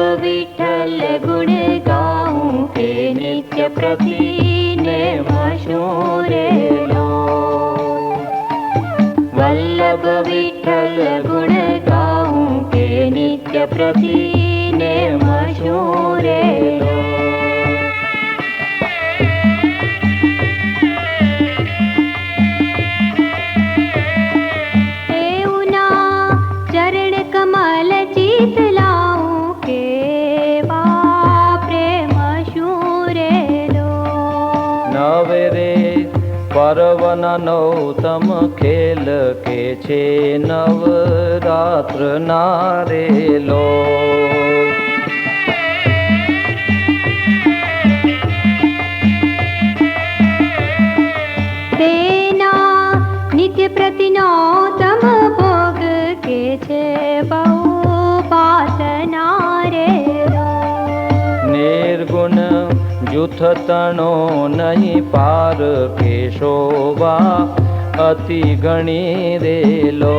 विठल गुण गाऊ के नित्य प्रति ने मशोरे वल्लभ विठल गुण गाऊ के नित्य प्रति पवन नौतम खेल के छे नव रात्र नारे लो જૂથ તણો નહીં પાર કેશોવા અતિ ગણી રેલો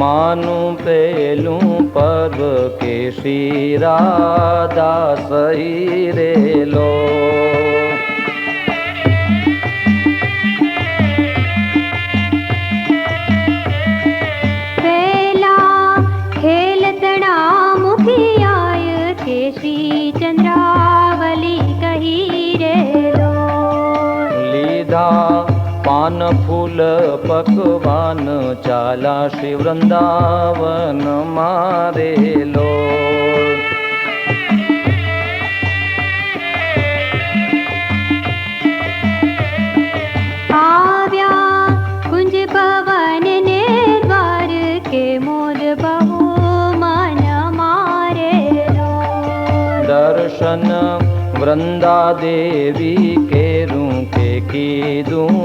માનું પેલું પદ કે શિરાદા સહી રેલો પાન ફૂલ પકવાન ચાલા શ્રી વૃંદાવન મારેલો દર્શન વૃંદા દેવી કેરું કે કીધું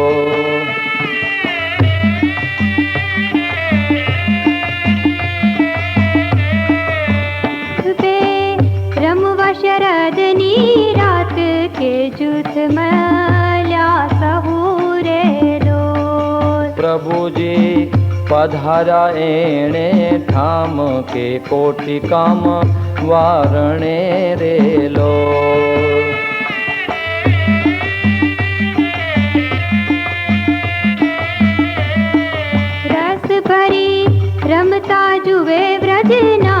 शरद रात के जुथ मल्या सहूरे लो प्रभु जी पधारा एने ठाम के कोटि काम वारणे रे लो रस भरी रमता जुवे व्रजना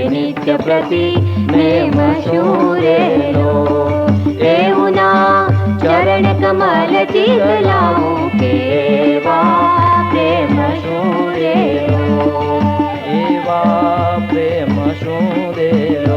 નિત્ય પ્રતિ મે મશૂરેલો એવું ના ચરણ કમલથી ગલાવું કેવા પ્રેમ શું રેલો એવા પ્રેમ શું